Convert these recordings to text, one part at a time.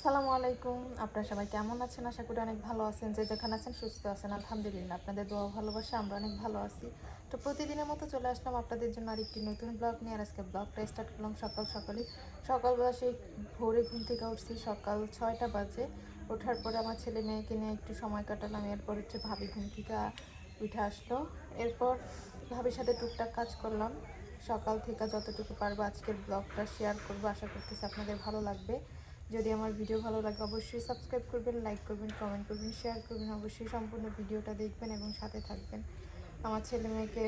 আসসালামু আলাইকুম। আপনারা সবাই কেমন আছেন? আশা করি অনেক ভালো আছেন। যে যেখানে আছেন, সুস্থ আছেন। আলহামদুলিল্লাহ, আপনাদের দোয়া ভালোবাসা, আমরা অনেক ভালো আছি। তো প্রতিদিনের মতো চলে আসলাম আপনাদের জন্য আরেকটি নতুন ব্লগ নিয়ে। আর আজকে ব্লগটা স্টার্ট করলাম সকাল সকালে সকালবেলা সেই ভোরে ঘুম থেকে উঠছি, সকাল ছয়টা বাজে। ওঠার পরে আমার ছেলে মেয়েকে নিয়ে একটু সময় কাটালাম। এরপর হচ্ছে ভাবি ঘুম থেকে উঠে আসলো। এরপর ভাবির সাথে টুকটাক কাজ করলাম। সকাল থেকে যতটুকু পারব আজকের ব্লগটা শেয়ার করব। আশা করতেছি আপনাদের ভালো লাগবে। যদি আমার ভিডিও ভালো লাগে অবশ্যই সাবস্ক্রাইব করবেন লাইক করবেন কমেন্ট করবেন শেয়ার করবেন, অবশ্যই সম্পূর্ণ ভিডিওটা দেখবেন এবং সাথে থাকবেন। আমার ছেলে মেয়েকে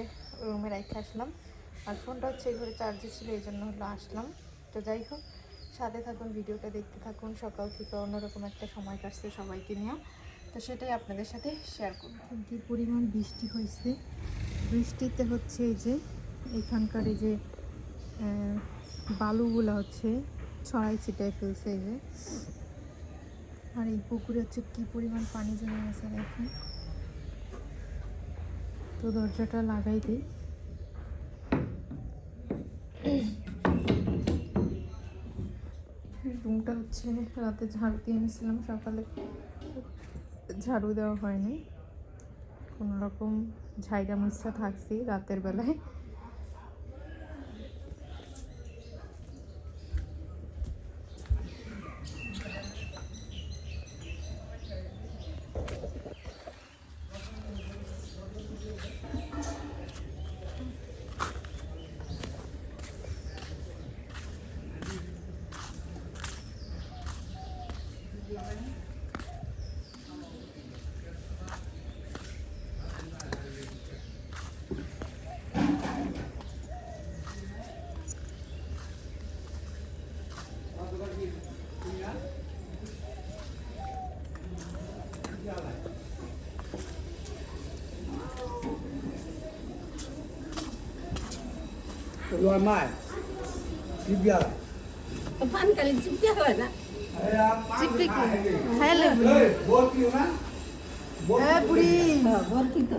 রুমে রেখে আসলাম। আর ফোনটা হচ্ছে ঘরে চার্জে ছিল, এই জন্য হলো আসলাম। তো যাই হোক, সাথে থাকুন, ভিডিওটা দেখতে থাকুন। সকাল থেকে অন্যরকম একটা সময় কাটছে সবাইকে নিয়ে। তো সেটাই আপনাদের সাথে শেয়ার করব। কি পরিমাণ বৃষ্টি হয়েছে? বৃষ্টিতে হচ্ছে এই যে, এখানকার এই যে বালুগুলো হচ্ছে ছড়াই ছিটাই ফেলছে এই যে। আর এই পুকুরে হচ্ছে কি পরিমাণ পানি জমে গেছে দেখুন। তো দরজাটা লাগাই দিই। রুমটা হচ্ছে রাতে ঝাড়ু দিয়ে এনেছিলাম, সকালে ঝাড়ু দেওয়া হয়নি। রকম ঝাইরা মুসা থাকছি রাতের বেলায়। You are mine. Sibya. Kapan kali sibya wala? Sibya ko. Hai le buri. Bor kiyo na? Hai buri. Bor kiyo.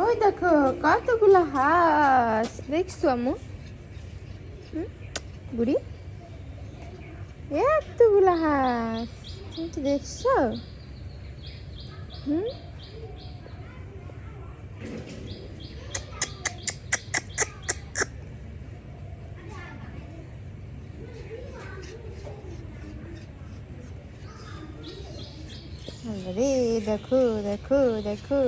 ওই দেখো, কতগুলো হাঁস। দেখছ আমু? বুড়ি? এতগুলো হাঁস। তুমি দেখছ? হুম? আরে, দেখো দেখো দেখো।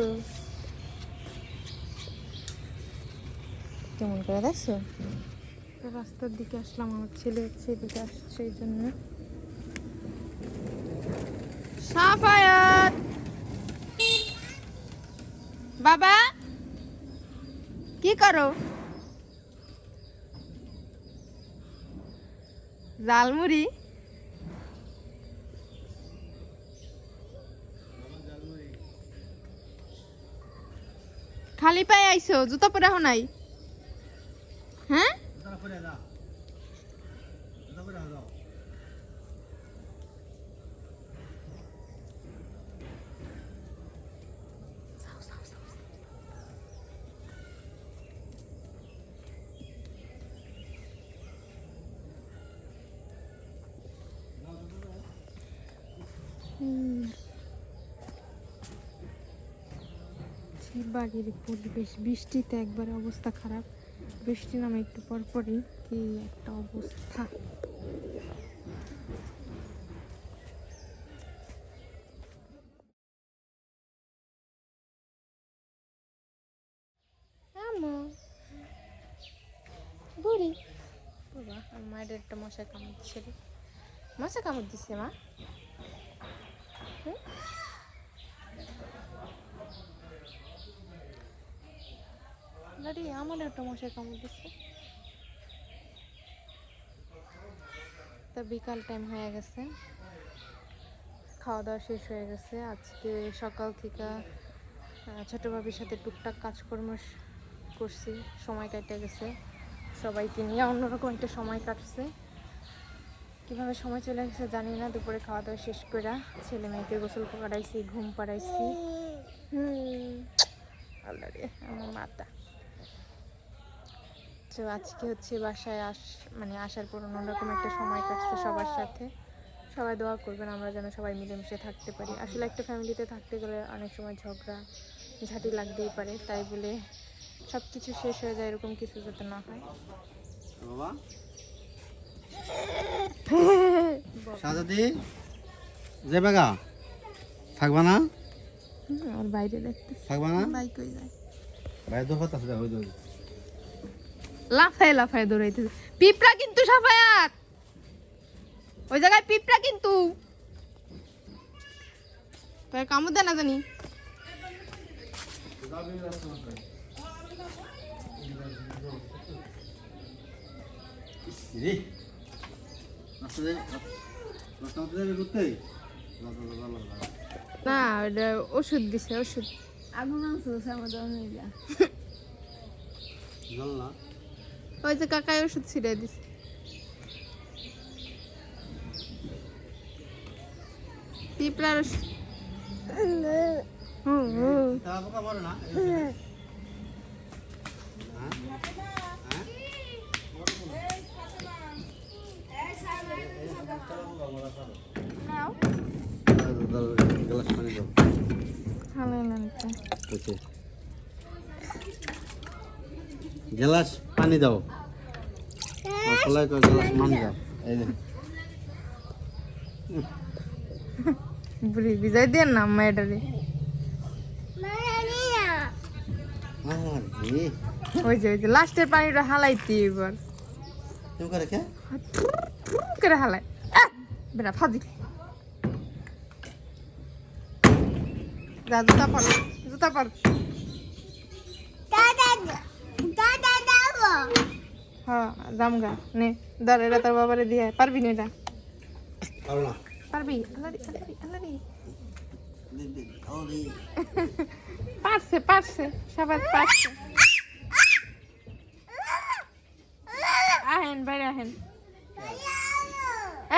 কেমন করে দেখছ? রাস্তার দিকে আসলাম, আমার ছেলে হচ্ছে এদিকে আসছে এই জন্য। সাফায়াত! বাবা, কি করো? জালমুড়ি খালি পায়ে আইছো, জুতা পরে নাই? হ্যাঁ? বাড়ির পরিবেশ বৃষ্টিতে একবার অবস্থা খারাপ। বৃষ্টি নামে একটু পর পরই কি একটা অবস্থা। আমো বুড়ি। বাবা আমার মায়ের একটা মশা কামড় দিচ্ছে রে। মশা কামড় দিচ্ছে মা? হুম? দাদি আমার একটা মশা কামড় দিচ্ছে তা বিকাল টাইম হয়ে গেছে। খাওয়া দাওয়া শেষ হয়ে গেছে। আজকে সকাল থেকে ছোট ভাবির সাথে টুকটাক কাজকর্ম করছি। সময় কাটে গেছে। সবাইকে নিয়ে অন্যরকম একটা সময় কাটছে। কীভাবে সময় চলে গেছে জানি না। দুপুরে খাওয়া দাওয়া শেষ করে ছেলে মেয়েকে গোসল করাইছি ঘুম পাড়াইছি। হুম। আল্লাহ রে আমার মাতা তো আজকে হচ্ছে বাসায় আস মানে আসার পর অন্যরকম একটা সময় কাটছে সবার সাথে। সবাই দোয়া করবেন আমরা যেন সবাই মিলেমিশে থাকতে পারি। আসলে একটা ফ্যামিলিতে থাকতে গেলে অনেক সময় ঝগড়া ঝাঁটি লাগতেই পারে। তাই বলে সব কিছু শেষ হয়ে যায় এরকম কিছু যাতে না হয়। বাবা? সাজাদি? যাবে গা? থাকবা না? আর বাইরে দেখতে থাকবা না? বাইক হয়ে যায়। ভাই দোকান আছে ওই দোকান লাফায় লাফায় দৌড়াইতেছে। পিঁপড়া কিন্তু সাফায়াত। ওই জায়গায় পিঁপড়া কিন্তু। তাই কামড় দেয় না জানি। না ওষুধ দিছে ওষুধ। আগুন আনছে আমাদের জল না ওই যে কাকাই ওষুধ ছিঁড়ে দিছে। পিঁপড়ার ওষুধ। হুম, হুম। তারা পোকা পড়ে না হ্যাঁ গ্লাস পানি দাও। গ্লাস পানি দাও কলাই কয় গ্লাস মান দাও। এই বুড়ি বিজয় দিয়ে না আম্মা ওই যে ওই যে লাস্টের পানিটা হালাইতি এবার। তুমি করে কে? ফুম করে হালাই! বেটা যা জুতা পর জুতা পর। হ্যাঁ জামগা নে এটা তোর বাবারে দিয়ে। পারবি না এটা? পারবি পারছে পারছে সবাই পারছে। আহেন বাইরে আহেন।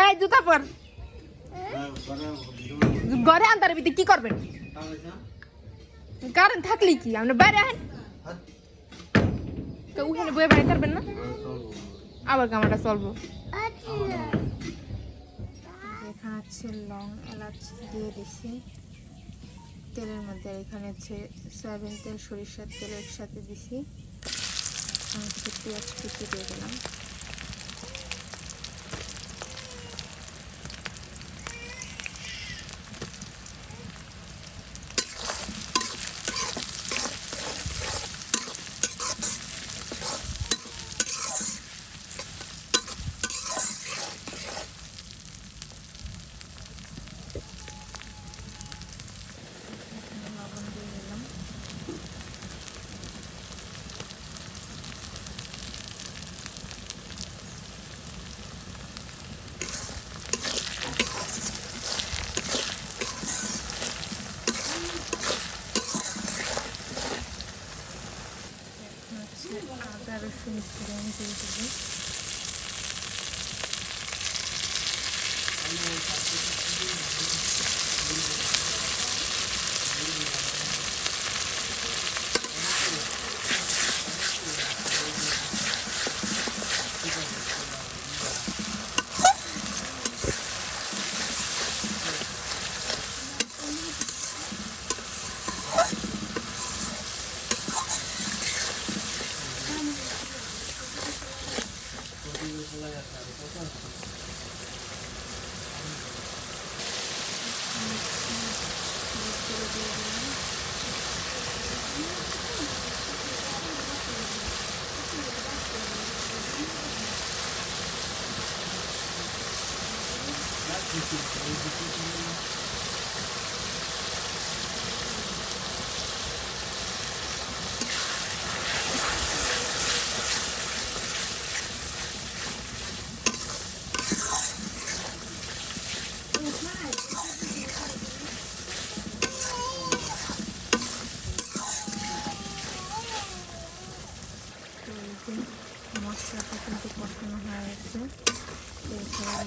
এই জুতা পর। ঘরে আনতার ভিতরে কি করবেন কারণ থাকলি কি? আপনি বাইরে আহেন। তো ওখানে বয়ে বাড়ি পারবেন না? আবার কামাটা চলবো। এখানে হচ্ছে লং এলাচ দিয়ে দিছি। তেলের মধ্যে এখানে হচ্ছে সয়াবিন তেল, সরিষার তেল একসাথে দিছি। এখন হচ্ছে পেঁয়াজ কুচি দিয়ে দিলাম। আদা রসুন ফোড়ন দিয়ে দেবো মশলাটা কিন্তু কষানো হয়ে গেছে তো সবাই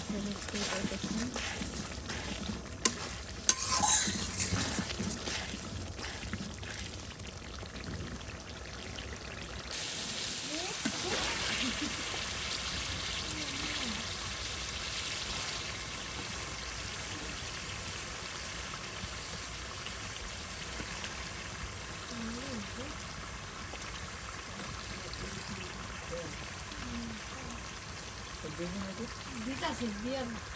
Esta es viernes.